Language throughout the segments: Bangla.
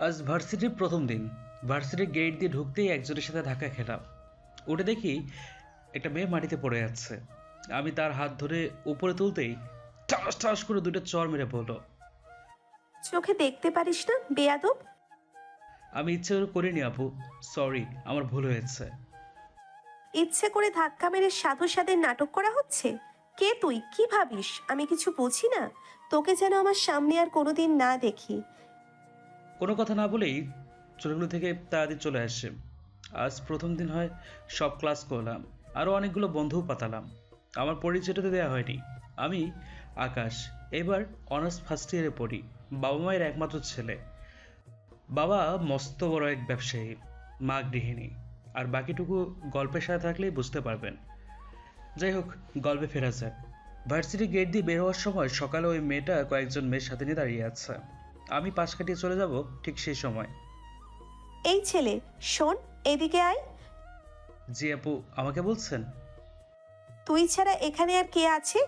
আজ ভার্সিটির প্রথম দিন। ভার্সিটির গেট দিয়ে ঢুকতেই একজনের সাথে ধাক্কা খেলাম। উঠে দেখি একটা মেয়ে মাটিতে পড়ে যাচ্ছে আমি তার হাত ধরে উপরে তুলতেই ঠাস ঠাস করে দুটো চর মেরে পড়ল চোখে দেখতে পারিস না বেয়াদব? আমি ইচ্ছে করে করিনি আপু সরি আমার ভুল হয়েছে। ইচ্ছে করে ধাক্কা মেরে সাধু সাধের নাটক করা হচ্ছে? কে তুই? কি ভাবিস? আমি কিছু বুঝি না। তোকে যেন আমার সামনে আর কোনোদিন না দেখি। কোনো কথা না বলেই চুলগুলো থেকে তাড়াতাড়ি চলে আসে। আজ প্রথম দিন হয় সব ক্লাস করলাম। আরও অনেকগুলো বন্ধুও পাতালাম। আমার পরিচয়টা তো দেওয়া হয়নি। আমি আকাশ, এবার অনার্স ফার্স্ট ইয়ারে পড়ি। বাবা মায়ের একমাত্র ছেলে। বাবা মস্ত বড় এক ব্যবসায়ী মা গৃহিণী। আর বাকিটুকু গল্পের সাথে থাকলেই বুঝতে পারবেন। যাই হোক, গল্পে ফেরা যাক। ভার্সিটি গেট দিয়ে বের হওয়ার সময় সকালে ওই মেয়েটা কয়েকজন মেয়ের সাথে নিয়ে দাঁড়িয়ে আছে। আমি পাশ কাটিয়ে চলে যাব ঠিক সেই সময়। এই ছেলে শোন এদিকে আয়। জি আপু আমাকে বলছেন? তুই ছাড়া এখানে আর কে আছে?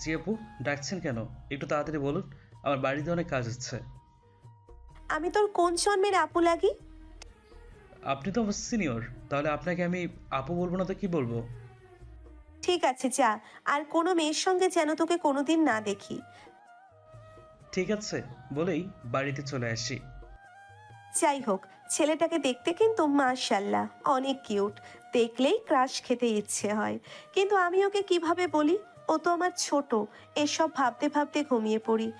জি আপু ডাকছেন কেন? একটু তাড়াতাড়ি বলুন আমার বাড়িতে অনেক কাজ হচ্ছে আমি তোর কোন জন্মের আপু লাগি? আপনি তো আমার সিনিয়র তাহলে আপনাকে আমি আপু বলব না তো কি বলব? ঠিক আছে যা। আর কোনো মেয়ের সঙ্গে যেন তোকে কোনোদিন না দেখি। ঠিক আছে, বলেই বাড়িতে চলে আসি। যাই হোক ছেলেটাকে দেখতে কিন্তু মাশাল্লাহ, অনেক কিউট। দেখলেই ক্রাশ খেতে ইচ্ছে হয়। কিন্তু আমি ওকে কীভাবে বলি? ও তো আমার ছোট, এসব ভাবতে ভাবতে ঘুমিয়ে পড়ি।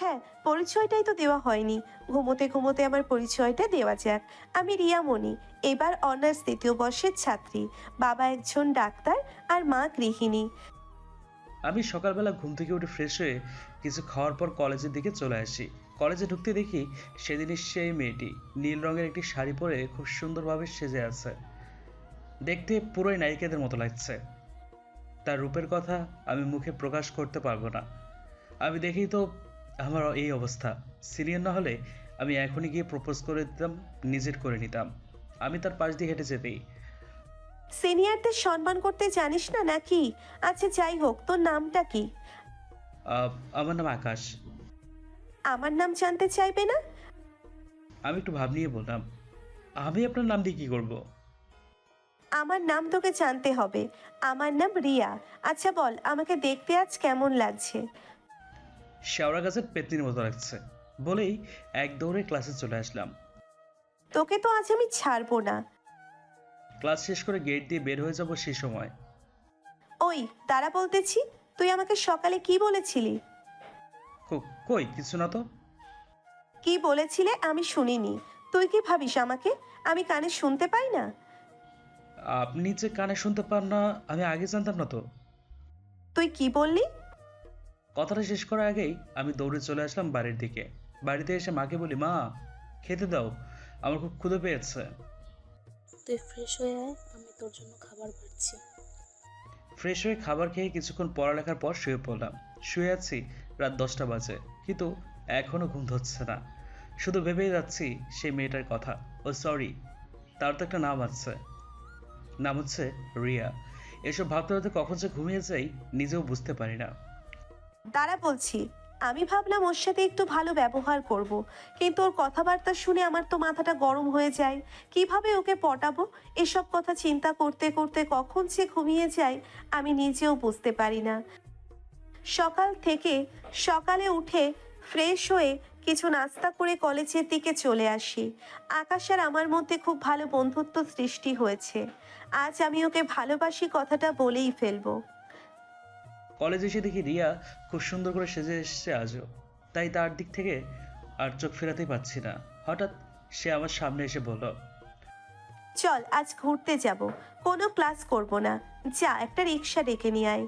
হ্যাঁ পরিচয়টাই তো দেওয়া হয়নি। ঘুমোতে ঘুমোতে আমার পরিচয়টা দেওয়া যাক। আমি রিয়া রিয়ামণি, এবার অনার্স দ্বিতীয় বর্ষের ছাত্রী। বাবা একজন ডাক্তার আর মা গৃহিণী। আমি সকালবেলা ঘুম থেকে উঠে ফ্রেশ হয়ে কিছু খাওয়ার পর কলেজের দিকে চলে আসি। কলেজে ঢুকতে দেখি সেদিনই সেই মেয়েটি নীল রঙের একটি শাড়ি পরে খুব সুন্দরভাবে সেজে আছে। দেখতে পুরোই নায়িকাদের মতো লাগছে। তার রূপের কথা আমি মুখে প্রকাশ করতে পারব না। আমি দেখি তো আমার এই অবস্থা। সিনিয়র না হলে আমি এখনই গিয়ে প্রপোজ করে দিতাম, নিজের করে নিতাম। আমি তার পাশ দিয়ে হেঁটে যেতেই সিনিয়রদের সম্মান করতে জানিস না নাকি? আচ্ছা যাই হোক তোর নামটা কি? আহ, আমার নাম আকাশ। আমার নাম জানতে চাইবে না? আমি একটু ভাব নিয়ে বললাম আমি আপনার নাম দিয়ে কী করব? আমার নাম তোকে জানতে হবে। আমার নাম রিয়া। আচ্ছা বল আমাকে দেখতে আজ কেমন লাগছে? শেওড়া গাছের পেতনির মতো লাগছে। বলেই এক দৌড়ে ক্লাসে চলে আসলাম। তোকে তো আজ আমি ছাড়বো না। ক্লাস শেষ করে গেট দিয়ে বের হয়ে যাব সেই সময়। ওই তারা বলতেছি তুই আমাকে সকালে কি বলেছিলি? কো- কই কিছু না তো। কি বলেছিলে আমি শুনিনি। তুই কি ভাবিস আমাকে? আমি কানে শুনতে পাই না? আপনি যে কানে শুনতে পান না আমি আগে জানতাম না তো। তুই কি বললি? কথাটা শেষ করার আগেই আমি দৌড়ে চলে আসলাম বাড়ির দিকে। বাড়িতে এসে মাকে বলি মা খেতে দাও আমার খুব ক্ষুধে পেয়েছে। তুই ফ্রেশ হয়ে আয় আমি তোর জন্য খাবার বাড়ছি। ফ্রেশ হয়ে খাবার খেয়ে কিছুক্ষণ পড়ালেখার পর শুয়ে পড়লাম। শুয়ে আছি রাত দশটা বাজে কিন্তু এখনও ঘুম ধরছে না। শুধু ভেবেই যাচ্ছি সেই মেয়েটার কথা। ও সরি তার তো একটা নাম আছে। নাম হচ্ছে রিয়া। এসব ভাবতে ভাবতে কখন যে ঘুমিয়ে যাই নিজেও বুঝতে পারি না। তারা বলছি আমি ভাবলাম ওর সাথে একটু ভালো ব্যবহার করব। কিন্তু ওর কথাবার্তা শুনে আমার তো মাথাটা গরম হয়ে যায়। কীভাবে ওকে পটাবো? এসব কথা চিন্তা করতে করতে কখন সে ঘুমিয়ে যায়, আমি নিজেও বুঝতে পারি না। সকাল থেকে সকালে উঠে ফ্রেশ হয়ে কিছু নাস্তা করে কলেজের দিকে চলে আসি। আকাশ আর আমার মধ্যে খুব ভালো বন্ধুত্ব সৃষ্টি হয়েছে। আজ আমি ওকে ভালোবাসি কথাটা বলেই ফেলব। কলেজে এসে দেখি রিয়া খুব সুন্দর করে সেজে এসেছে আজও। তাই তার দিক থেকে আর চোখ ফেরাতেই পাচ্ছি না। হঠাৎ সে আমার সামনে এসে বলল চল আজ ঘুরতে যাব। কোনো ক্লাস করব না। যা একটা রিক্সা ডেকে নিয়ে আয়।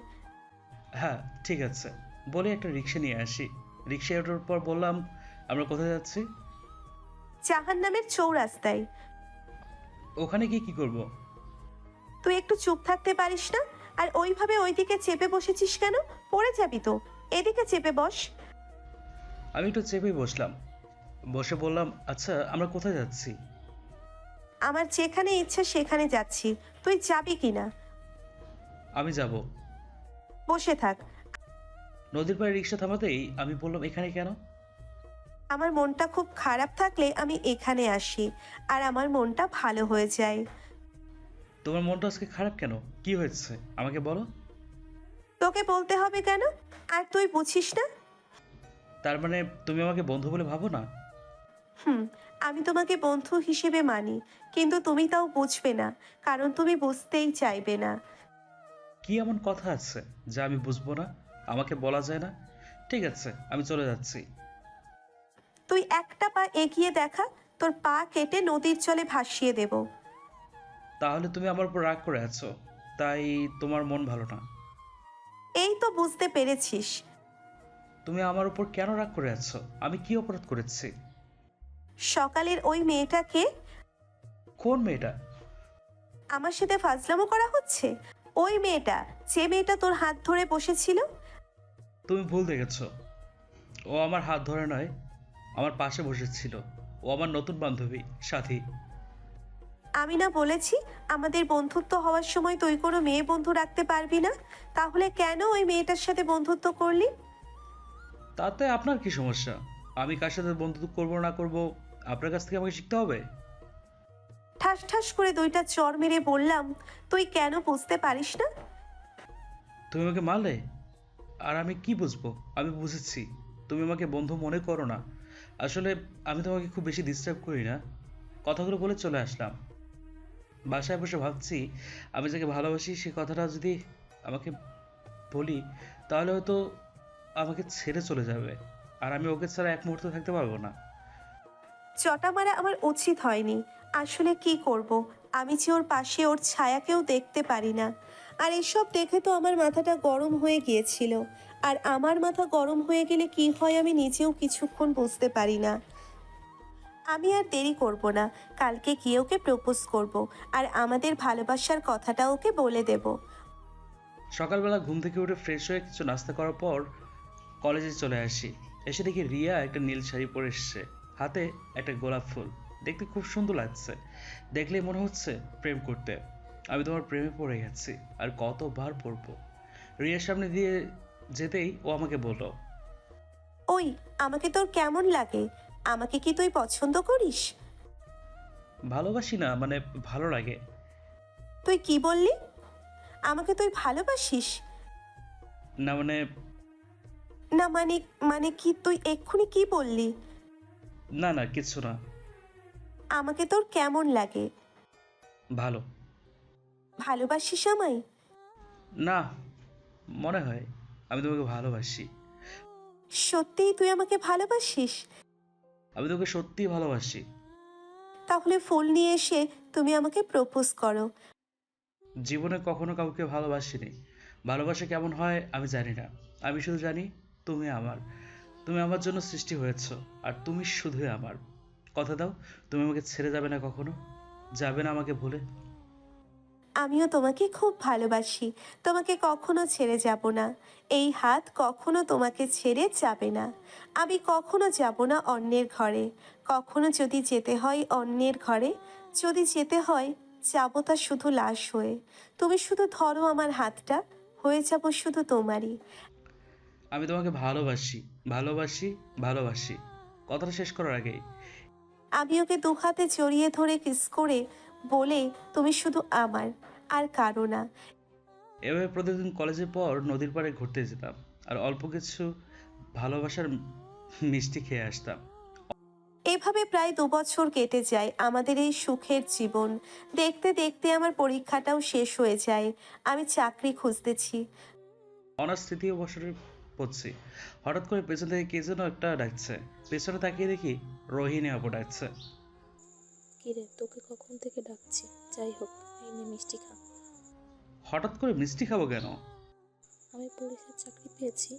হ্যাঁ ঠিক আছে। বলে একটা রিক্সা নিয়ে আসি। রিক্সায় ওঠার পর বললাম আমরা কোথায় যাচ্ছি? জাহান নামের চৌরাস্তায়। ওখানে গিয়ে কি করব? তুই একটু চুপ থাকতে পারিস না? আর ওইভাবে ওইদিকে চেপে বসেছিস কেন? পড়ে যাবি তো। এদিকে চেপে বস। আমি একটু চেপেই বসলাম। বসে বললাম আচ্ছা আমরা কোথায় যাচ্ছি? আমার যেখানে ইচ্ছা সেখানে যাচ্ছি। তুই যাবি কি না আমি যাব। বসে থাক। নদীর পাড়ে রিক্সা থামাতেই আমি বললাম এখানে কেন? আমার মনটা খুব খারাপ থাকলে আমি এখানে আসি। আর আমার মনটা ভালো হয়ে যায়। তোমার মনটা আজকে খারাপ কেন? কি হয়েছে? আমাকে বলো। তোকে বলতে হবে কেন? আর তুই বুঝিস না? তার মানে তুমি আমাকে বন্ধু বলে ভাবো না? হুম আমি তোমাকে বন্ধু হিসেবে মানি কিন্তু তুমি তাও বুঝবে না কারণ তুমি বুঝতেই চাইবে না। কি এমন কথা আছে যা আমি বুঝব না? আমাকে বলা যায় না? ঠিক আছে আমি চলে যাচ্ছি। তুই একটা পা এগিয়ে দেখা তোর পা কেটে নদীর জলে ভাসিয়ে দেব। তাহলে তুমি আমার উপর রাগ করে আছো। তাই তোমার মন ভালো না। এই তো বুঝতে পেরেছিস। তুমি আমার উপর কেন রাগ করে আছো? আমি কি অপরাধ করেছি? সকালের ওই মেয়েটাকে কোন মেয়েটা? আমার সাথে ফাজলামো করা হচ্ছে? ওই মেয়েটা যে মেয়েটা তোর হাত ধরে বসেছিল? তুমি ভুল দেখেছ। ও আমার হাত ধরে নয় আমার পাশে বসেছিল। ও আমার নতুন বান্ধবী সাথী। আমি না বলেছি আমাদের বন্ধুত্ব হওয়ার সময় তুই কোনো মেয়ে বন্ধু রাখতে পারবি না? তাহলে কেন ওই মেয়েটার সাথে বন্ধুত্ব করলি? তাতে আপনার কি সমস্যা? আমি কার সাথে বন্ধুত্ব করব না করব আপনার কাছ থেকে আমাকে শিখতে হবে? ঠাস ঠাস করে দুইটা চর মেরে বললাম তুই কেন বুঝতে পারিস না? তুমি আমাকে মারলে? আর আমি কি বুঝব? আমি বুঝেছি তুমি আমাকে বন্ধু মনে করো না। আসলে আমি তোমাকে খুব বেশি ডিস্টার্ব করি না। কথাগুলো বলে চলে আসলাম। বাসায় বসে ভাবছি, আমি যাকে ভালোবাসি সে কথাটা যদি আমাকে বলি, তাহলে হয়তো আমাকে ছেড়ে চলে যাবে। আর আমি ওকে ছাড়া এক মুহূর্ত থাকতে পারব না। চটা মারা আমার উচিত হয়নি। আসলে কি করব? আমি যে ওর পাশে, ওর ছায়াকেও দেখতে পারি না। আর এসব দেখে তো আমার মাথাটা গরম হয়ে গিয়েছিল। আর আমার মাথা গরম হয়ে গেলে কি হয় আমি নিজেও কিছুক্ষণ বুঝতে পারি না। আমি আর দেরি করব না। কালকে গিয়ে ওকে প্রপোজ করব আর আমাদের ভালোবাসার কথাটা ওকে বলে দেব। সকালবেলা ঘুম থেকে উঠে ফ্রেশ হয়ে কিছু নাস্তা করার পর কলেজে চলে আসি। এসে দেখি রিয়া একটা নীল শাড়ি পরে এসছে। হাতে একটা গোলাপ ফুল। দেখতে খুব সুন্দর লাগছে। দেখলেই মনে হচ্ছে প্রেম করতে। আমি তোমার প্রেমে পড়ে গেছি আর কতবার পড়ব। রিয়ার সামনে দিয়ে যেতেই ও আমাকে বলল ওই আমাকে তোর কেমন লাগে? আমাকে কি তুই পছন্দ করিস? ভালোবাসি না মানে ভালো লাগে। তুই কি বললি? আমাকে তুই ভালোবাসিস? না মানে না মানে মানে কি তুই এক্ষুনি কি বললি? না না কিছু না। আমাকে তোর কেমন লাগে? ভালো। ভালোবাসিস আমায়? না মনে হয় আমি তোমাকে ভালোবাসি। সত্যিই তুই আমাকে ভালোবাসিস? আমি তোকে সত্যিই ভালোবাসি। তাহলে ফুল নিয়ে এসে তুমি আমাকে প্রপোজ করো। জীবনে কখনো কাউকে ভালোবাসিনি। ভালোবাসা কেমন হয় আমি জানি না। আমি শুধু জানি তুমি আমার। তুমি আমার জন্য সৃষ্টি হয়েছ আর তুমি শুধুই আমার। কথা দাও তুমি আমাকে ছেড়ে যাবে না কখনো? যাবে না আমাকে ভুলে? আমিও তোমাকে খুব ভালোবাসি। তোমাকে কখনো ছেড়ে যাব না। এই হাত কখনো তোমাকে ছেড়ে যাবে না। আমি কখনো যাব না অন্যের ঘরে। কখনো যদি যেতে হয় অন্যের ঘরে। যদি যেতে হয় যাব তা শুধু লাশ হয়ে। তুমি শুধু ধরো আমার হাতটা হয়ে যাব শুধু তোমারই। আমি তোমাকে ভালোবাসি ভালোবাসি ভালোবাসি। কথাটা শেষ করার আগেই। আমি ওকে দু হাতে জড়িয়ে ধরে কিস করে বলে তুমি শুধু আমার। আর কারও না। এভাবে প্রতিদিন কলেজের পর নদীর পাড়ে ঘুরতে যেতাম আর অল্প কিছু ভালোবাসার মিষ্টি খেয়ে আসতাম। এভাবে প্রায় দু বছর কেটে যায় আমাদের এই সুখের জীবন। দেখতে দেখতে আমার পরীক্ষাটাও শেষ হয়ে যায়। আমি চাকরি খুঁজতেছি। অনার্স তৃতীয় বছরে পড়ছি। হঠাৎ করে পেছন থেকে কে যেন একটা ডাকছে। পেছনে তাকিয়ে দেখি রোহিণী আপু ডাকছে। কিরে তোকে কখন থেকে ডাকছি? যাই হোক এই মিষ্টি খা। হঠাৎ করে মিষ্টি খাব কেন? আমি পুলিশের চাকরি পেয়েছি।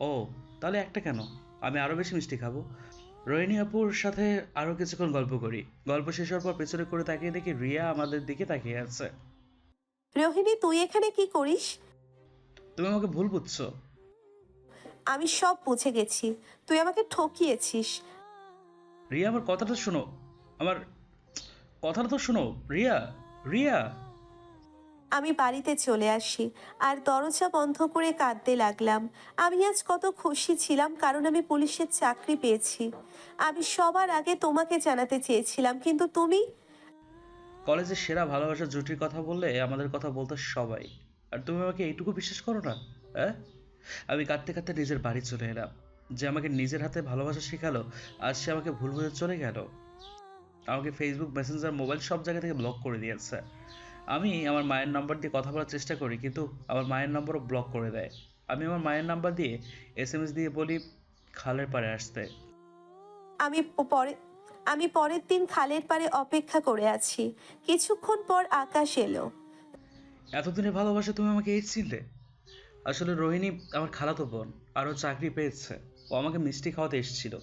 ও তাহলে একটা কেন? আমি আরও বেশি মিষ্টি খাব। রোহিণী আপুর সাথে আরও কিছুক্ষণ গল্প করি। গল্প শেষ হওয়ার পর পেছনে করে তাকিয়ে দেখি রিয়া আমাদের দিকে তাকিয়ে আছে। রোহিণী তুই এখানে কি করিস? তুমি আমাকে ভুল বুঝছ। আমি সব বুঝে গেছি। তুই আমাকে ঠকিয়েছিস। রিয়া আমার কথাটা শোনো। আমার কথাটা তো শোনো। রিয়া রিয়া। আমি বাড়িতে চলে আসি। আর দরজা বন্ধ করে কাঁদতে লাগলাম। আমি আজ কত খুশি ছিলাম কারণ আমি পুলিশের চাকরি পেয়েছি। আমি সবার আগে তোমাকে জানাতে চেয়েছিলাম, কিন্তু তুমি? কলেজে সেরা ভালোবাসার জুটির কথা বললে আমাদের কথা বলতো সবাই। আর তুমি আমাকে এইটুকু বিশ্বাস করো না? হ্যাঁ আমি কাঁদতে কাঁদতে নিজের বাড়ি চলে এলাম। যে আমাকে নিজের হাতে ভালোবাসা শেখালো আর সে আমাকে ভুল বুঝে চলে গেল। আমাকে ফেসবুক মেসেঞ্জার মোবাইল সব জায়গা থেকে ব্লক করে দিয়েছে। আমি আমার মায়ের নাম্বার দিয়ে কথা বলার চেষ্টা করি কিন্তু আমার মায়ের নাম্বারও ব্লক করে দেয়। আমি আমার মায়ের নাম্বার দিয়ে এস এম এস দিয়ে বলি খালের পাড়ে আসতে। আমি পরে আমি পরের দিন খালের পাড়ে অপেক্ষা করে আছি। কিছুক্ষণ পর আকাশ এলো। এতদিনের ভালোবাসা তুমি আমাকে এই চিনলে? আসলে রোহিণী আমার খালাতো বোন আরও চাকরি পেয়েছে। ও আমাকে মিষ্টি খাওয়াতে এসেছিল।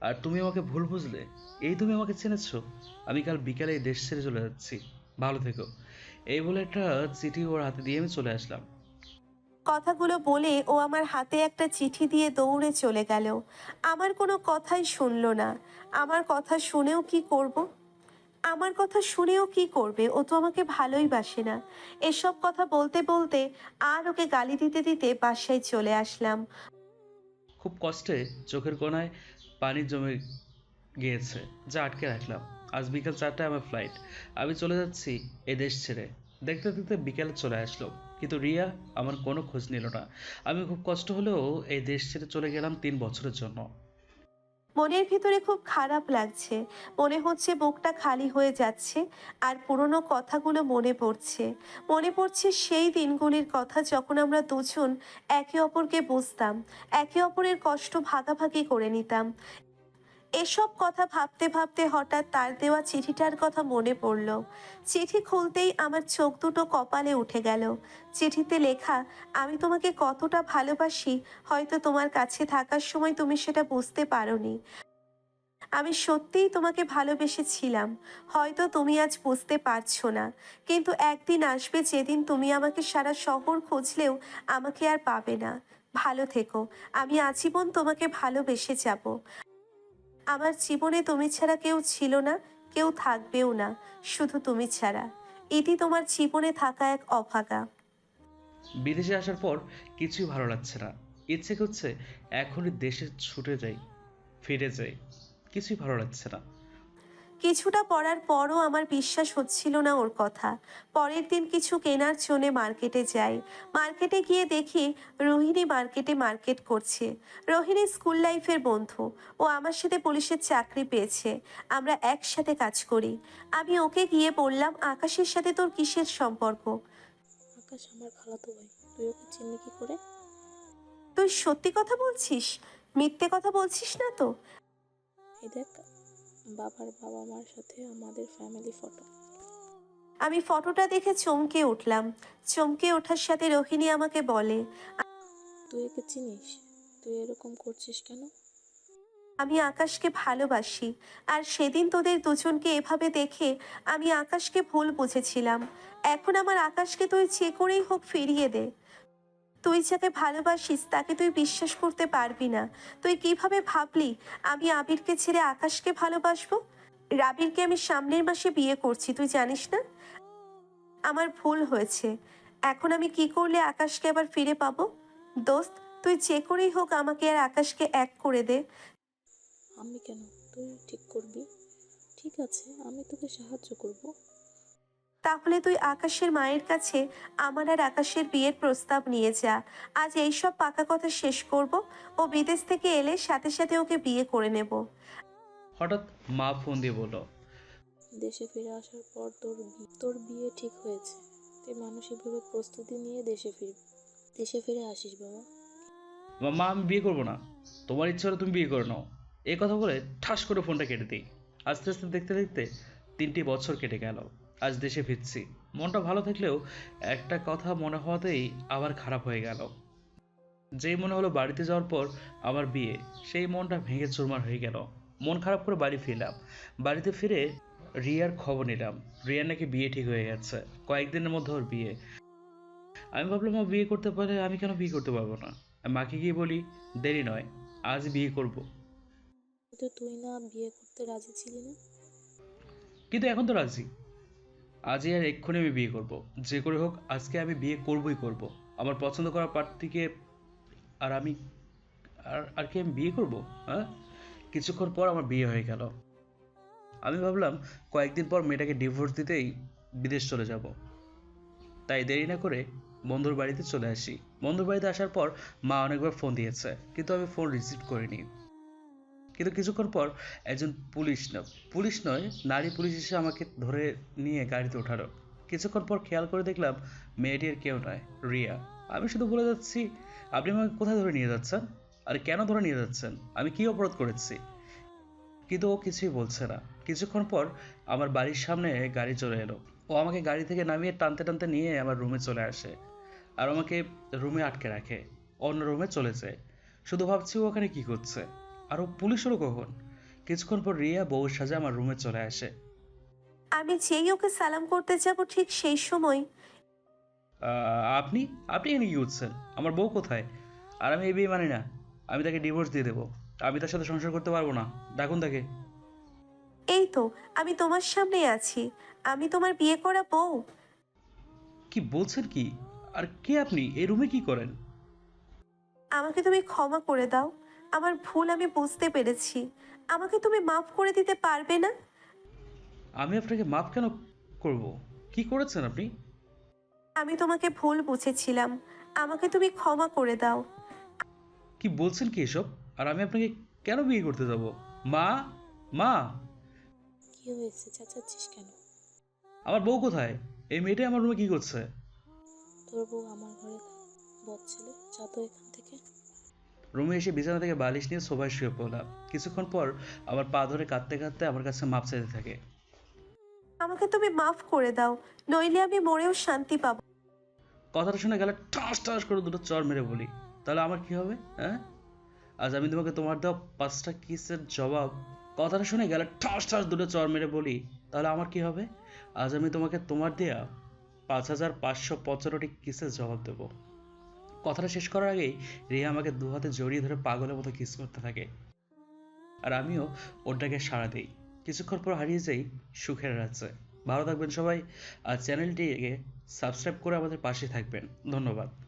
আর তুমি আমাকে ভুল বুঝলে। এই তুমি আমাকে চিনেছো। আমি কাল বিকালে এই দেশ ছেড়ে চলে যাচ্ছি। ভালো থেকো। এই বলে একটা চিঠি ওর হাতে দিয়ে আমি চলে আসলাম। কথাগুলো বলে ও আমার হাতে একটা চিঠি দিয়ে দৌড়ে চলে গেল। আমার কোনো কথাই শুনলো না। আমার কথা শুনেও কি করব? আমার কথা শুনেও কি করবে? ও তো আমাকে ভালোই বাসে না। এসব কথা বলতে বলতে আর ওকে গালি দিতে দিতে বাসায় চলে আসলাম। খুব কষ্টে চোখের কোণায় পানি জমে গিয়েছে যা আটকে রাখলাম। আজ বিকাল চারটায় আমার ফ্লাইট আমি চলে যাচ্ছি এই দেশ ছেড়ে। দেখতে দেখতে বিকেলে চলে আসলো। কিন্তু রিয়া আমার কোনো খোঁজ নিল না। আমি খুব কষ্ট হলেও এই দেশ ছেড়ে চলে গেলাম তিন বছরের জন্য। মনের ভিতরে খুব খারাপ লাগছে। মনে হচ্ছে বুকটা খালি হয়ে যাচ্ছে আর পুরনো কথাগুলো মনে পড়ছে। মনে পড়ছে সেই দিনগুলির কথা যখন আমরা দুজন একে অপরকে বুঝতাম, একে অপরের কষ্ট ভাগাভাগি করে নিতাম। এসব কথা ভাবতে ভাবতে হঠাৎ তার দেওয়া চিঠিটার কথা মনে পড়ল। চিঠি খুলতেই আমার চোখ দুটো কপালে উঠে গেল। চিঠিতে লেখা, আমি তোমাকে কতটা ভালোবাসি, হয়তো তোমার কাছে থাকার সময় তুমি সেটা বুঝতে পারোনি। আমি সত্যিই তোমাকে ভালোবেসেছিলাম, হয়তো তুমি আজ বুঝতে পারছ না। কিন্তু একদিন আসবে যেদিন তুমি আমাকে সারা শহর খুঁজলেও আমাকে আর পাবে না। ভালো থেকো, আমি আজীবন তোমাকে ভালোবেসে যাব। আমার জীবনে তুমি ছাড়া কেউ ছিল না, কেউ থাকবেও না, শুধু তুমি ছাড়া। এটি তোমার জীবনে থাকা এক অভাগা। বিদেশে আসার পর কিছুই ভালো লাগছে না। ইচ্ছে করছে এখনই দেশে ছুটে যাই, ফিরে যাই। কিছুই ভালো লাগছে না। কিছুটা পড়ার পরও আমার বিশ্বাস হচ্ছিল না ওর কথা। পরের দিন কিছু কেনার জন্য মার্কেটে যাই। মার্কেটে গিয়ে দেখি রোহিণী মার্কেটে মার্কেট করছে। রোহিণী স্কুল লাইফের বন্ধু। ও আমার সাথে পুলিশের চাকরি পেয়েছে। আমরা একসাথে কাজ করি। আমি ওকে গিয়ে বললাম আকাশের সাথে তোর কিসের সম্পর্ক? আকাশ আমার খালাতো ভাই। তুই ওকে চিনলি কি করে? তুই সত্যি কথা বলছিস? মিথ্যে কথা বলছিস না তো? এই দেখ বাবার বাবা মার সাথে আমাদের ফ্যামিলি ফটো আমি ফটোটা দেখে চমকে উঠলাম। চমকে ওঠার সাথে রোহিণী আমাকে বলে তুই একে চিনিস? তুই এরকম করছিস কেন? আমি আকাশকে ভালোবাসি আর সেদিন তোদের দুজনকে এভাবে দেখে আমি আকাশকে ভুল বুঝেছিলাম। এখন আমার আকাশকে তুই যে করেই হোক ফিরিয়ে দে। তুই যাকে ভালোবাসিস, তাকে তুই বিশ্বাস করতে পারবি না। তুই কীভাবে ভাবলি, আমি আবিরকে ছেড়ে আকাশকে ভালোবাসবো? রাবিরকে আমি সামনের মাসে বিয়ে করছি, তুই জানিস না? আমার ভুল হয়েছে। এখন আমি কি করলে আকাশকে আবার ফিরে পাবো? দোস্ত, তুই যে করেই হোক আমাকে আর আকাশকে এক করে দে। আমি কেন? তুই ঠিক করবি? ঠিক আছে, আমি তোকে সাহায্য করব। তাহলে তুই আকাশের মায়ের কাছে আমার আর আকাশের বিয়ের প্রস্তাব নিয়ে যা। আজ এইসব পাকা কথা শেষ করব ও বিদেশ থেকে এলে সাথে সাথে ওকে বিয়ে করে নেব। হঠাৎ মা ফোন দিয়ে বলল দেশে ফিরে আসার পর তোর বি- তোর বিয়ে ঠিক হয়েছে। তুই মানসিকভাবে প্রস্তুতি নিয়ে দেশে ফিরবি। দেশে ফিরে আসিস বাবা। মা- মা আমি বিয়ে করব না। তোমার ইচ্ছা হলে তুমি বিয়ে করে নাও। এই কথা বলে ঠাস করে ফোনটা কেটে দিই। আস্তে আস্তে দেখতে দেখতে তিনটি বছর কেটে গেল। আজ দেশে ফিরছি। মনটা ভালো থাকলেও একটা কথা মনে হওয়াতেই আবার খারাপ হয়ে গেল। যেই মনে হলো বাড়িতে যাওয়ার পর আমার বিয়ে সেই মনটা ভেঙে চুরমার হয়ে গেল। মন খারাপ করে বাড়ি ফিরলাম। বাড়িতে ফিরে রিয়ার খবর নিলাম। রিয়ার নাকি বিয়ে ঠিক হয়ে গেছে। কয়েকদিনের মধ্যে ওর বিয়ে। আমি ভাবলাম মা বিয়ে করতে পারে আমি কেন বিয়ে করতে পারব না? মাকে গিয়ে বলি দেরি নয় আজ বিয়ে করব। কিন্তু তুই না বিয়ে করতে রাজি ছিলি না? কিন্তু এখন তো রাজি। আজই আর এক্ষুনি আমি বিয়ে করব। যে করে হোক, আজকে আমি বিয়ে করবই করব। আমার পছন্দ করা প্রার্থীকে আর আমি, আর আর কি আমি বিয়ে করব? হ্যাঁ? কিছুক্ষণ পর আমার বিয়ে হয়ে গেল। আমি ভাবলাম, কয়েকদিন পর মেয়েটাকে ডিভোর্স দিতেই বিদেশ চলে যাব। তাই দেরি না করে বন্ধুর বাড়িতে চলে আসি। বন্ধুর বাড়িতে আসার পর মা অনেকবার ফোন দিয়েছে, কিন্তু আমি ফোন রিসিভ করিনি। কিন্তু কিছুক্ষণ পর একজন পুলিশ না, পুলিশ নয়, নারী পুলিশ এসে আমাকে ধরে নিয়ে গাড়িতে ওঠালো। কিছুক্ষণ পর খেয়াল করে দেখলাম মেয়েটি আর কেউ নয়, রিয়া। আমি শুধু বলে যাচ্ছি, আপনি আমাকে কোথায় ধরে নিয়ে যাচ্ছেন? আর কেন ধরে নিয়ে যাচ্ছেন? আমি কি অপরাধ করেছি? কিন্তু ও কিছুই বলছে না। কিছুক্ষণ পর আমার বাড়ির সামনে গাড়ি চলে এলো। ও আমাকে গাড়ি থেকে নামিয়ে টানতে টানতে নিয়ে আমার রুমে চলে আসে আর আমাকে রুমে আটকে রাখে। অন্য রুমে চলে যায়। শুধু ভাবছি ও ওখানে কি করছে। আর ও পুলিশ হলো কখন কিছুক্ষণ পর রিয়া বউর সাজে আমার রুমে চলে আসে। আমি যেই ওকে সালাম করতে যাব ঠিক সেই সময়। আহ, আপনি? আপনি এখানে কি করছেন? আমার বউ কোথায়? আর আমি এই বিয়ে মানি না। আমি তাকে ডিভোর্স দিয়ে দেবো। আমি তার সাথে সংসার করতে পারব না। ডাকুন তাকে। এই তো আমি তোমার সামনে আছি। আমি তোমার বিয়ে করা বউ। কি বলছেন কি? আর কে আপনি? এই রুমে কি করেন? আমাকে তুমি ক্ষমা করে দাও। আমার ভুল আমি বুঝতে পেরেছি। আমাকে তুমি মাফ করে দিতে পারবে না? আমি আপনাকে মাফ কেন করব? কি করেছেন আপনি? আমি তোমাকে ভুল বুঝেছিলাম। আমাকে তুমি ক্ষমা করে দাও। কি বলছেন কি এসব? আর আমি আপনাকে কেন বিয়ে করতে যাব? মা? মা? কি হয়েছে? চেঁচাচ্ছিস কেন? আমার বউ কোথায়? এই মেয়েটাই আমার রুমে কি করছে? তোর বউ আমার ঘরে বদ ছেলে যা তো এখান থেকে। রুমে এসে বিছানা থেকে বালিশ নিয়ে সোফায় শুয়ে পড়লাম। কিছুক্ষণ পর আমার পা ধরে কাঁদতে কাঁদতে আমার কাছে মাপ চাইতে থাকে। আমাকে তুমি মাফ করে দাও নইলে আমি মরেও শান্তি পাবো। কথাটা শুনে গেলে ঠাস ঠাস করে দুটো চর মেরে বলি তাহলে আমার কি হবে হ্যাঁ? আজ আমি তোমাকে তোমার দেওয়া পাঁচটা কিসের জবাব? কথাটা শুনে গেলে ঠাস ঠাস দুটো চর মেরে বলি তাহলে আমার কি হবে? আজ আমি তোমাকে তোমার দেয়া পাঁচ হাজার পাঁচশো পঁচান্নটি কিসের জবাব দেবো। কথাটা শেষ করার আগেই রিয়া আমাকে দু হাতে জড়িয়ে ধরে পাগলের মতো কিস করতে থাকে। আর আমিও ওটাকে সাড়া দিই। কিছুক্ষণ পর হারিয়ে যাই সুখের রাজ্যে। ভালো থাকবেন সবাই, আর চ্যানেলটিকে সাবস্ক্রাইব করে আমাদের পাশে থাকবেন। ধন্যবাদ।